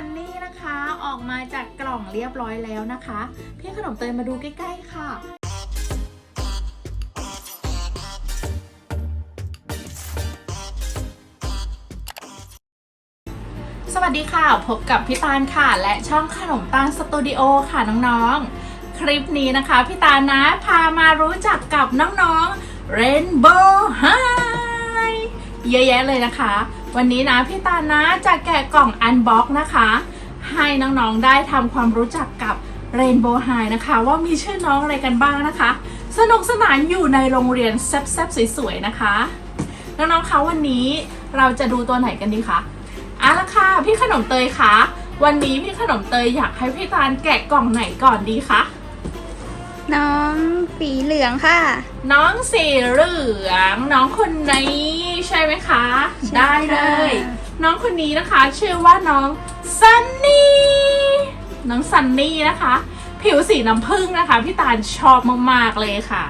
ันนี่นะคะออกมาจากกล่องเรียบร้อยแล้วนะคะ พี่ขนมเตยมาดูใกล้ ๆ ค่ะสวัสดีค่ะ พบกับพี่ตาลค่ะ และช่องขนมตาลสตูดิโอค่ะน้องๆ คลิปนี้นะคะ พี่ตาลนะพามารู้จักกับน้องๆ Rainbow High เยอะแยะเลยนะคะ วันนี้นะพี่ตานะจะแกะกล่องอันบ็อกนะคะ ให้น้องๆได้ทำความรู้จักกับ Rainbow High นะคะ ว่ามีชื่อน้องอะไรกันบ้างนะคะ สนุกสนานอยู่ในโรงเรียนแซ่บๆสวยๆนะคะ น้องๆคะวันนี้เราจะดูตัวไหนกันดีคะเอาละค่ะพี่ขนมเตยคะวันนี้พี่ขนมเตยอยากให้พี่ตาลแกะกล่องไหนก่อนดีคะ น้องสีเหลืองค่ะ น้องสีเหลือง น้องคนนี้ใช่ไหมคะ ใช่ได้เลยค่ะน้องคนนี้นะคะ ชื่อว่าน้องซันนี่น้องซันนี่นะคะ ผิวสีน้ำผึ้งนะคะ พี่ตาลชอบมากๆเลยค่ะ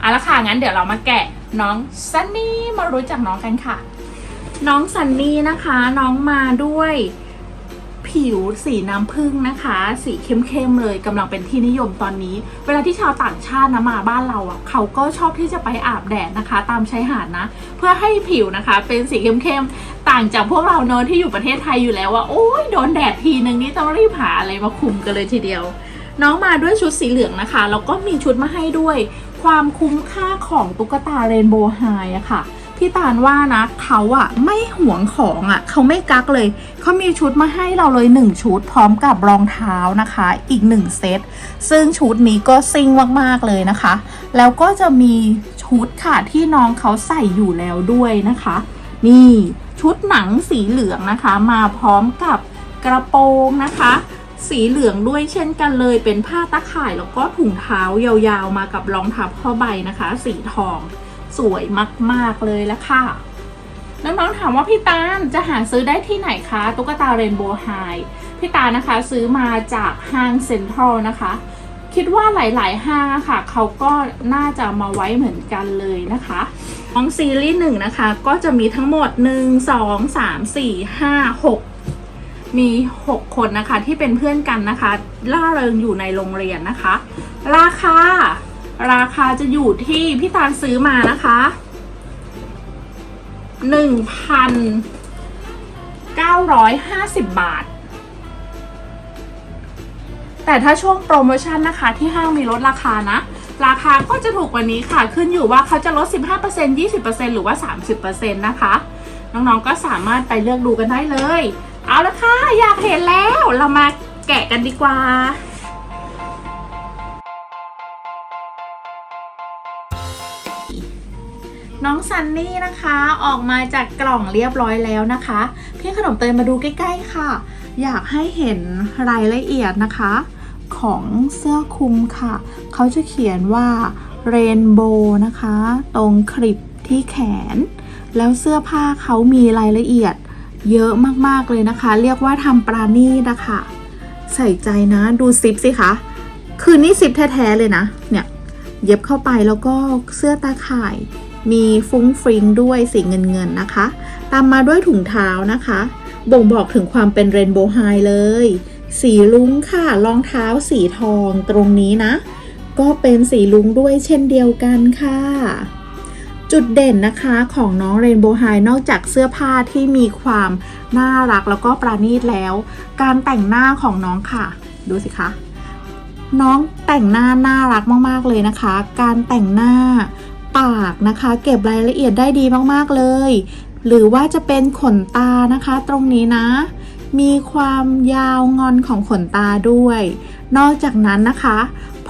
เอาละค่ะงั้นเดี๋ยวเรามาแกะน้องซันนี่มารู้จักน้องกันค่ะ น้องซันนี่นะคะ น้องมาด้วย ผิวสีน้ำผึ้งนะคะ สีเข้มๆเลยกำลังเป็นที่นิยมตอนนี้ เวลาที่ชาวต่างชาตินะมาบ้านเราอะเขาก็ชอบที่จะไปอาบแดดนะคะ ตามชายหาดนะ เพื่อให้ผิวนะคะเป็นสีเข้มๆต่างจากพวกเราเนอะที่อยู่ประเทศไทยอยู่แล้วว่าโอ้ยโดนแดดทีนึงนี่ต้องรีบหาอะไรมาคุมกันเลยทีเดียว น้องมาด้วยชุดสีเหลืองนะคะแล้วก็มีชุดมาให้ด้วย ความคุ้มค่าของตุ๊กตาเรนโบว์ไฮอะค่ะ พี่ตาลว่านะเขาอะไม่หวงของอะเขาไม่กักเลย เขามีชุดมาให้เราเลย 1 ชุดพร้อมกับรองเท้านะคะ อีก 1 เซต ซึ่งชุดนี้ก็ซิ่งมากๆเลยนะคะ แล้วก็จะมีชุดค่ะที่น้องเขาใส่อยู่แล้วด้วยนะคะ นี่ชุดหนังสีเหลืองนะคะ มาพร้อมกับกระโปรงนะคะ สีเหลืองด้วยเช่นกันเลย เป็นผ้าตะข่ายแล้วก็ถุงเท้ายาวๆมากับรองเท้าผ้าใบนะคะ สีทอง สวยมาก ๆ เลยละค่ะ น้องๆถามว่าพี่ตาลจะหาซื้อได้ที่ไหนคะตุ๊กตาเรนโบว์ไฮพี่ตานะคะซื้อมาจากห้างเซ็นทรัลนะคะ คิดว่าหลายๆห้างะค่ะ เขาก็น่าจะมาไว้เหมือนกันเลยนะคะของซีรีส์หนึ่งนะคะ ก็จะมีทั้งหมด 1 2 3 4 5 6 มี 6 คนนะคะที่เป็นเพื่อนกันนะคะ ล่าเริงอยู่ในโรงเรียนนะคะ ราคา ราคาจะอยู่ที่พี่ตาลซื้อมานะคะหนึ่งพันเก้าร้อยห้าสิบบาท แต่ถ้าช่วงโปรโมชั่นนะคะที่ห้างมีลดราคานะ ราคาก็จะถูกกว่านี้ค่ะขึ้นอยู่ว่าเขาจะลด 15% 20%หรือว่า 30%นะคะ น้องๆก็สามารถไปเลือกดูกันได้เลย เอาละค่ะ อยากเห็นแล้วเรามาแกะกันดีกว่า น้องซันนี่นะคะออกมาจากกล่องเรียบร้อยแล้วนะคะ พี่ขนมเตยมาดูใกล้ๆค่ะ อยากให้เห็นรายละเอียดนะคะ ของเสื้อคลุมค่ะ เขาจะเขียนว่าเรนโบว์นะคะ ตรงคลิปที่แขน แล้วเสื้อผ้าเขามีรายละเอียดเยอะมากๆเลยนะคะ เรียกว่าทำปราณีตนะคะใส่ใจนะดูซิปสิคะคือนี่ซิปแท้ๆเลยนะ เนี่ย เย็บเข้าไปแล้วก็เสื้อตาข่าย มีฟุ้งฟริงด้วยสีเงินเงินๆนะคะ ตามมาด้วยถุงเท้านะคะ บ่งบอกถึงความเป็นเรนโบว์ไฮเลย สีลุ้งค่ะรองเท้าสีทองตรงนี้นะ ก็เป็นสีลุ้งด้วยเช่นเดียวกันค่ะ จุดเด่นนะคะของน้องเรนโบว์ไฮนอกจากเสื้อผ้าที่มีความน่ารักแล้วก็ประณีตแล้ว การแต่งหน้าของน้องค่ะ ดูสิคะน้องแต่งหน้าน่ารักมาก ๆ เลยนะคะ การแต่งหน้า ปากนะคะ เก็บรายละเอียดได้ดีมากๆเลย หรือว่าจะเป็นขนตานะคะ ตรงนี้นะ มีความยาวงอนของขนตาด้วย นอกจากนั้นนะคะ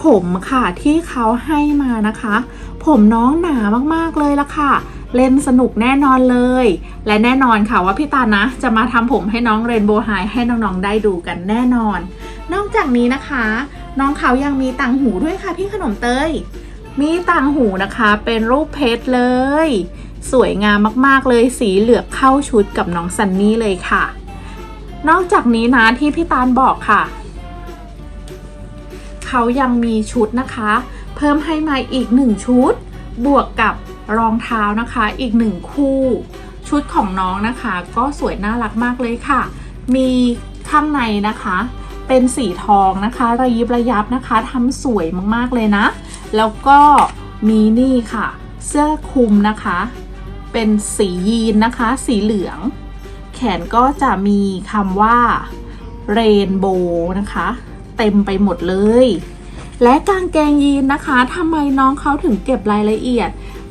ผมค่ะที่เขาให้มานะคะ ผมน้องหนามากๆเลยละค่ะเล่นสนุกแน่นอนเลย และแน่นอนค่ะว่าพี่ตานะ จะมาทำผมให้น้องเรนโบว์ไฮให้น้องๆได้ดูกันแน่นอน นอกจากนี้นะคะ น้องเขายังมีต่างหูด้วยค่ะพี่ขนมเตย มีต่างหูนะคะเป็นรูปเพชรเลย สวยงามมากๆเลยสีเหลือบเข้าชุดกับน้องซันนี่เลยค่ะ นอกจากนี้นะที่พี่ตาลบอกค่ะ เขายังมีชุดนะคะ เพิ่มให้มาอีกหนึ่งชุด บวกกับรองเท้านะคะอีกหนึ่งคู่ ชุดของน้องนะคะ ก็สวยน่ารักมากเลยค่ะ มีข้างในนะคะ เป็นสีทองนะคะระยิบระยับนะคะทำสวยมากๆเลยนะ แล้วก็มีนี่ค่ะ เสื้อคลุมนะคะ เป็นสียีนนะคะ สีเหลือง แขนก็จะมีคำว่าเรนโบว์นะคะ เต็มไปหมดเลย และกางเกงยีนนะคะทำไมน้องเขาถึงเก็บรายละเอียด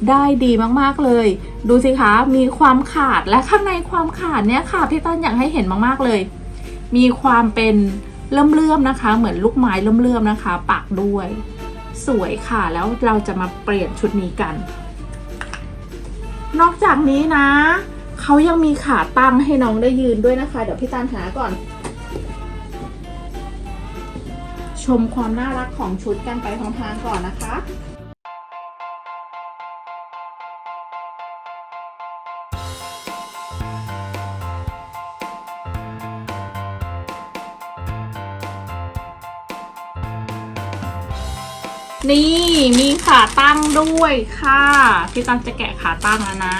ได้ดีมากๆเลย ดูสิคะ มีความขาดและข้างในความขาดเนี่ยค่ะพี่ต้นอยากให้เห็นมากๆเลย มีความเป็น เลื่อมๆนะคะ เหมือนลูกไม้เลื่อมๆนะคะ ปักด้วย สวยค่ะแล้วเราจะมาเปลี่ยนชุดนี้กัน นอกจากนี้นะเขายังมีขาตั้งให้น้องได้ยืนด้วยนะคะ เดี๋ยวพี่ตานหาก่อน ชมความน่ารักของชุดกันไปพลางๆก่อนนะคะ นี่มีขาตั้งด้วยค่ะพี่ตังจะแกะขาตั้งแล้วนะ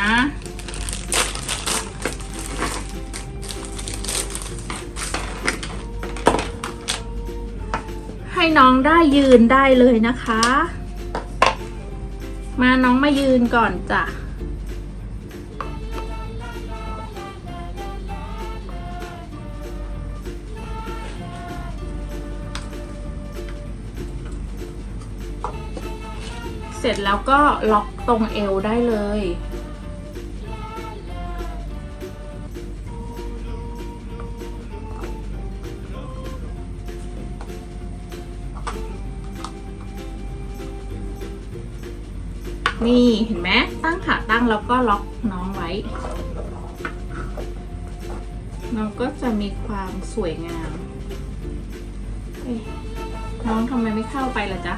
ให้น้องได้ยืนได้เลยนะคะ มาน้องมายืนก่อนจ้ะ เสร็จแล้วก็ล็อกตรงเอวได้เลย นี่เห็นไหมตั้งขาตั้งแล้วก็ล็อกน้องไว้ น้องก็จะมีความสวยงาม น้องทำไมไม่เข้าไปล่ะจ๊ะ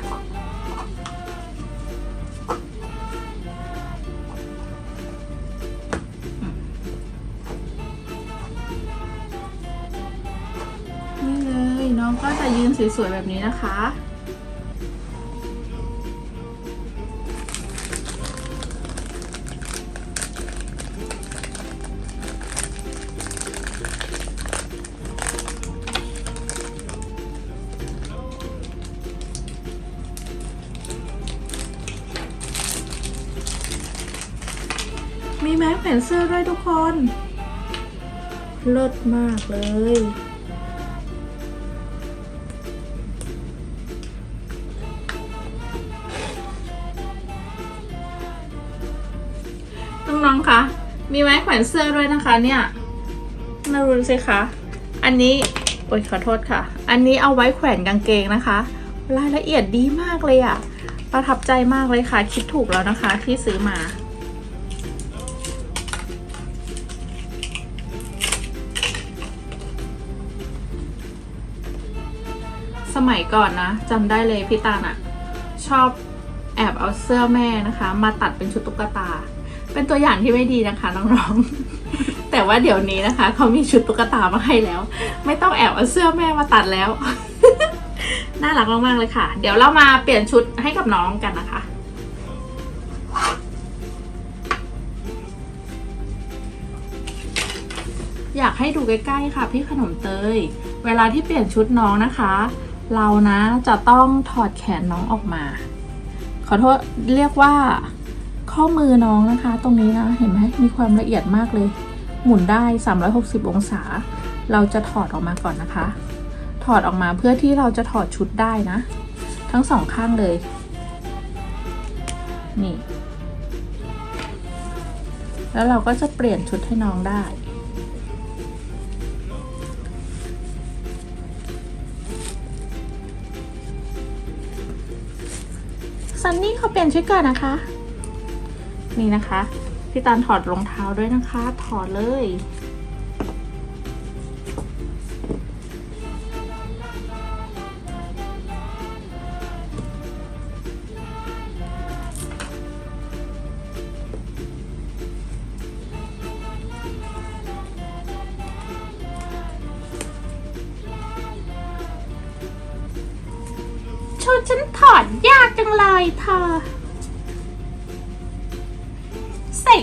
ก็จะยืนสวยๆแบบนี้นะคะ มีไม้แขวนเสื้อด้วยทุกคน เลิศมากเลย องคะ มีไม้แขวนเสื้อด้วยนะคะเนี่ย นารู้สิคะ อันนี้ โอ๊ยขอโทษค่ะ อันนี้เอาไว้แขวนกางเกงนะคะ รายละเอียดดีมากเลยอะประทับใจมากเลยค่ะ คิดถูกแล้วนะคะที่ซื้อมา สมัยก่อนนะจำได้เลยพี่ตาลอะชอบแอบเอาเสื้อแม่นะคะ มาตัดเป็นชุดตุ๊กตา เป็นตัวอย่างที่ไม่ดีนะคะน้องๆ แต่ว่าเดี๋ยวนี้นะคะเขามีชุดตุ๊กตามาให้แล้ว ไม่ต้องแอบเอาเสื้อแม่มาตัดแล้ว น่ารักมากๆเลยค่ะ เดี๋ยวเรามาเปลี่ยนชุดให้กับน้องกันนะคะ อยากให้ดูใกล้ๆค่ะพี่ขนมเตย เวลาที่เปลี่ยนชุดน้องนะคะ เรานะจะต้องถอดแขนน้องออกมา ขอโทษเรียกว่า ข้อมือน้องนะคะ ตรงนี้นะเห็นไหมมีความละเอียดมากเลย หมุนได้ 360 องศา เราจะถอดออกมาก่อนนะคะ ถอดออกมาเพื่อที่เราจะถอดชุดได้นะ ทั้งสองข้างเลย นี่ แล้วเราก็จะเปลี่ยนชุดให้น้องได้ซันนี่เขาเปลี่ยนชุดก่อนนะคะ นี่นะคะพี่ตันถอดรองเท้าด้วยนะคะ ถอดเลย ชุดฉันถอดยากจังเลยเธอ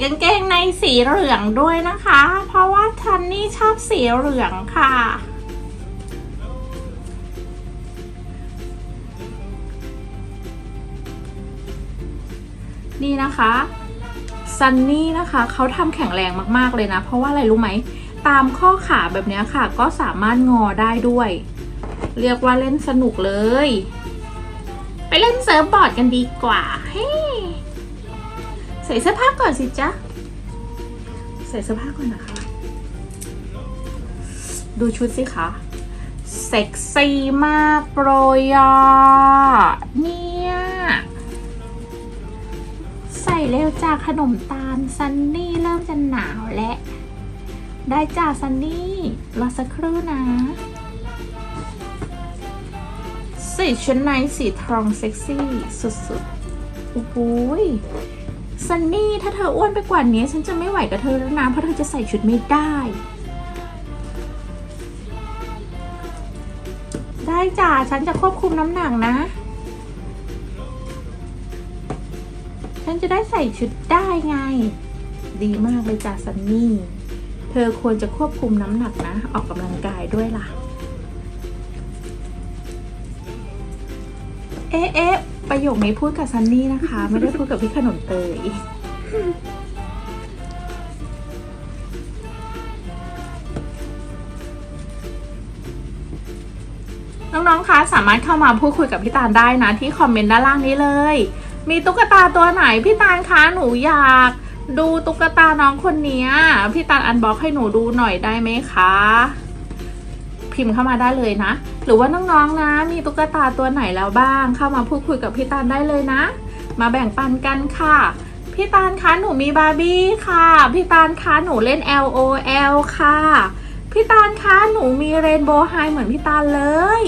กางเกงในสีเหลืองด้วยนะคะ เพราะว่าทันนี่ชอบสีเหลืองค่ะ นี่นะคะซันนี่นะคะเขาทำแข็งแรงมากๆเลยนะ เพราะว่าอะไรรู้ไหม ตามข้อขาแบบนี้ค่ะ ก็สามารถงอได้ด้วย เรียกว่าเล่นสนุกเลย ไปเล่นเซิร์ฟบอร์ดกันดีกว่าเฮ้ ใส่เสื้อผ้าก่อนสิจ๊ะ ใส่เสื้อผ้าก่อนนะคะ ดูชุดสิคะ เซ็กซี่มากโปรยอเนี่ย ใส่เร็วจากขนมตาลซันนี่เริ่มจะหนาวและ ได้จ้าซันนี่รอสักครู่นะส่ชุดในสีทองเซ็กซี่สุดๆโอ้โหย ซันนี่ถ้าเธออ้วนไปกว่านี้ ฉันจะไม่ไหวกับเธอแล้วนะเพราะเธอจะใส่ชุดไม่ได้ ได้จ้าฉันจะควบคุมน้ำหนักนะ ฉันจะได้ใส่ชุดได้ไง ดีมากเลยจ้าซันนี่ เธอควรจะควบคุมน้ำหนักนะ ออกกำลังกายด้วยล่ะ เอ๊ะเอ๊ะ ประโยคนี้พูดกับซันนี่นะคะ ไม่ได้พูดกับพี่ขนมเตยน้องๆ คะสามารถเข้ามาพูดคุยกับพี่ตาลได้นะ ที่คอมเมนต์ด้านล่างนี้เลย มีตุ๊กตาตัวไหนพี่ตาลคะหนูอยากดูตุ๊กตาน้องคนเนี้ยพี่ตาลอันบล็อกให้หนูดูหน่อยได้ไหมคะ พิมพ์เข้ามาได้เลยนะ หรือว่าน้องๆนะ มีตุ๊กตาตัวไหนแล้วบ้าง เข้ามาพูดคุยกับพี่ตาลได้เลยนะ มาแบ่งปันกันค่ะพี่ตาลคะหนูมีบาร์บี้ค่ะ พี่ตาลคะหนูเล่น L O L ค่ะ พี่ตาลคะหนูมีเรนโบว์ไฮเหมือนพี่ตาลเลย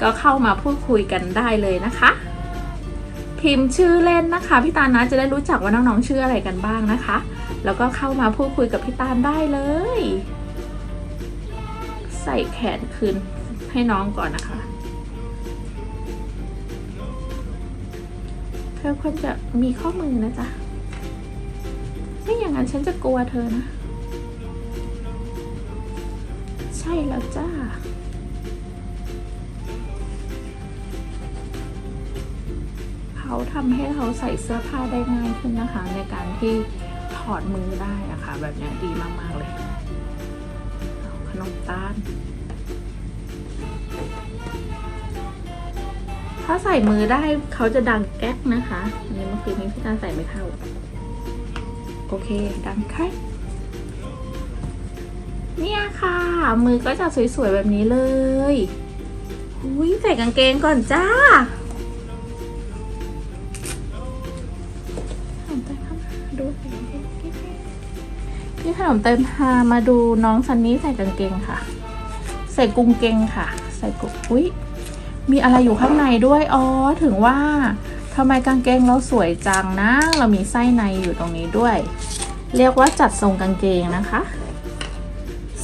ก็เข้ามาพูดคุยกันได้เลยนะคะ พิมพ์ชื่อเล่นนะคะพี่ตาลนะจะได้รู้จักว่าน้องๆชื่ออะไรกันบ้างนะคะ แล้วก็เข้ามาพูดคุยกับพี่ตาลได้เลย ใส่แขนคืนให้น้องก่อนนะคะ เธอควรจะมีข้อมือนะจ๊ะ ไม่อย่างนั้นฉันจะกลัวเธอนะ ใช่แล้วจ้าเขาทำให้เราใส่เสื้อผ้าได้ง่ายขึ้นนะคะ ในการที่ถอดมือได้อะค่ะแบบนี้ดีมาก ๆ เลย นมตาล ถ้าใส่มือได้เขาจะดังแก๊กนะคะ อันนี้เมื่อกี้นี้พี่ตาใส่ไม่เข้า โอเค ดังแก๊กเนี่ยค่ะ มือก็จะสวยๆแบบนี้เลย อุ้ยใส่กางเกงก่อนจ้า นมเตยพามาดูน้องซันนี่ใส่กางเกงค่ะ ใส่กุงเกงค่ะ ใส่กุอุ้ยมีอะไรอยู่ข้างในด้วย อ๋อ ถึงว่าทำไมกางเกงเราสวยจังนะ เรามีไส้ในอยู่ตรงนี้ด้วย เรียกว่าจัดทรงกางเกงนะคะ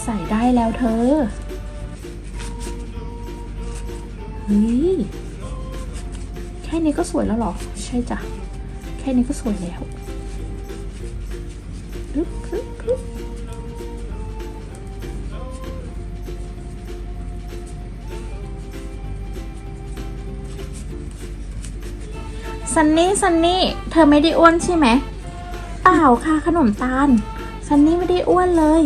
ใส่ได้แล้วเธอเฮ้ยแค่นี้ก็สวยแล้วหรอ ใช่จ้ะ แค่นี้ก็สวยแล้ว ซันนี่ซันนี่เธอไม่ได้อ้วนใช่ไหมเปล่าค่ะขนมตาลซันนี่ไม่ได้อ้วนเลย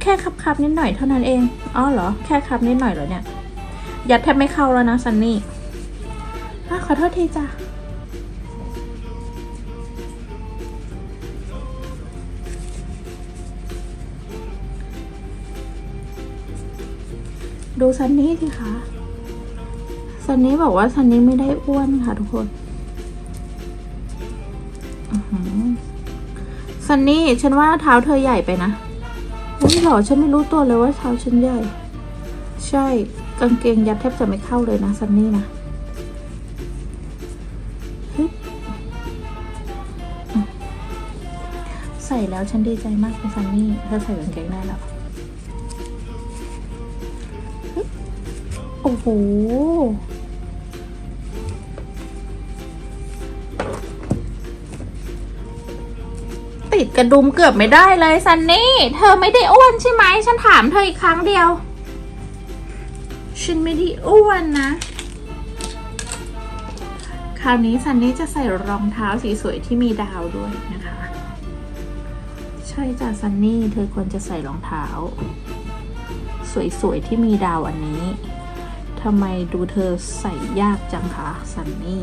แค่คับคับๆนิดหน่อยเท่านั้นเองอ๋อเหรอแค่คับนิดหน่อยเหรอเนี่ยยัดแทบไม่เข้าแล้วนะซันนี่อะขอโทษทีจ้ะดูซันนี่สิคะ ซันนี่บอกว่าซันนี่ไม่ได้อ้วนค่ะทุกคนซันนี่ฉันว่าเท้าเธอใหญ่ไปนะอุ้ยหรอ ฉันไม่รู้ตัวเลยว่าเท้าฉันใหญ่ ใช่ กางเกงยัดแทบจะไม่เข้าเลยนะซันนี่นะใส่แล้วฉันดีใจมากคุณซันนี่เธอใส่กางเกงได้แล้วโอ้โห ดกระดุมเกือบไม่ได้เลยซันนี่ เธอไม่ได้อ้วนใช่ไหม ฉันถามเธออีกครั้งเดียว ฉันไม่ได้อ้วนนะ คราวนี้ซันนี่จะใส่รองเท้าสีสวยที่มีดาวด้วยนะคะ ใช่จ้ะซันนี่ เธอควรจะใส่รองเท้า สวยๆที่มีดาวอันนี้ทำไมดูเธอใส่ยากจังคะซันนี่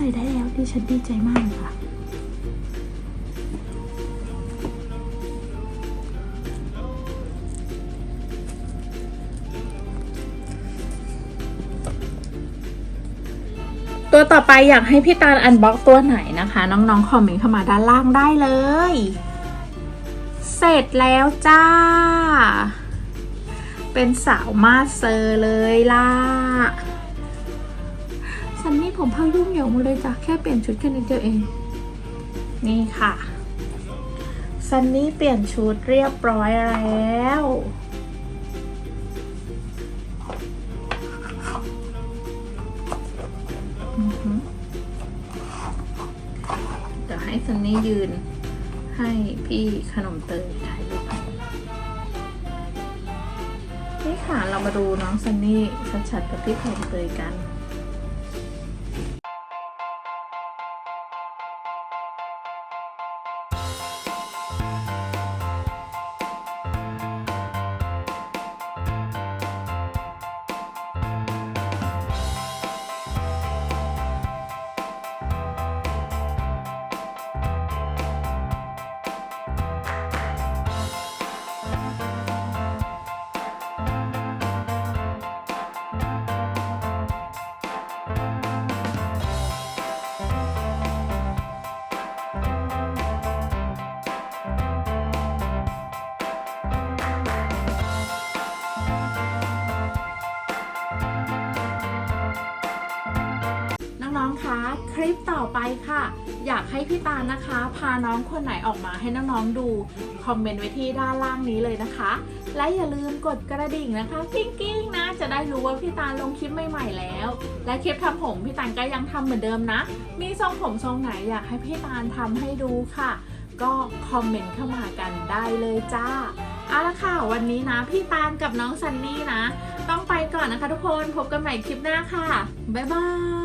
ส่ได้แล้วดิฉันดีใจมากค่ะตัวต่อไปอยากให้พี่ตาลอันบ็อกตัวไหนนะคะ น้องๆ คอมเมนต์เข้ามาด้านล่างได้เลย เสร็จแล้วจ้า เป็นสาวมาสเซอร์เลยล่ะ นนี่ผมเผายุ่งเหยิงหมดเลยจ้ะแค่เปลี่ยนชุดแค่นิดเดียวเอง นี่ค่ะซันนี่เปลี่ยนชุดเรียบร้อยแล้ว เดี๋ยวให้ซันนี่ยืน ให้พี่ขนมเตยถ่ายรูปนี่ค่ะเรามาดูน้องซันนี่ชัดๆกับพี่ขนมเตยกัน ลิปต่อไปค่ะ อยากให้พี่ตาลนะคะ พาน้องคนไหนออกมาให้น้องๆดู คอมเมนต์ไว้ที่ด้านล่างนี้เลยนะคะ และอย่าลืมกดกระดิ่งนะคะกิ้งกิ้งๆนะ จะได้รู้ว่าพี่ตาลลงคลิปใหม่ๆแล้ว และคลิปทำผมพี่ตาก็ยังทำเหมือนเดิมนะ มีทรงผมทรงไหนอยากให้พี่ตาทำให้ดูค่ะ ก็คอมเมนต์เข้ามากันได้เลยจ้าเอาละค่ะ วันนี้นะ พี่ตาลกับน้องซันนี่นะ ต้องไปก่อนนะคะทุกคนพบกันใหม่คลิปหน้าค่ะ บ๊ายบาย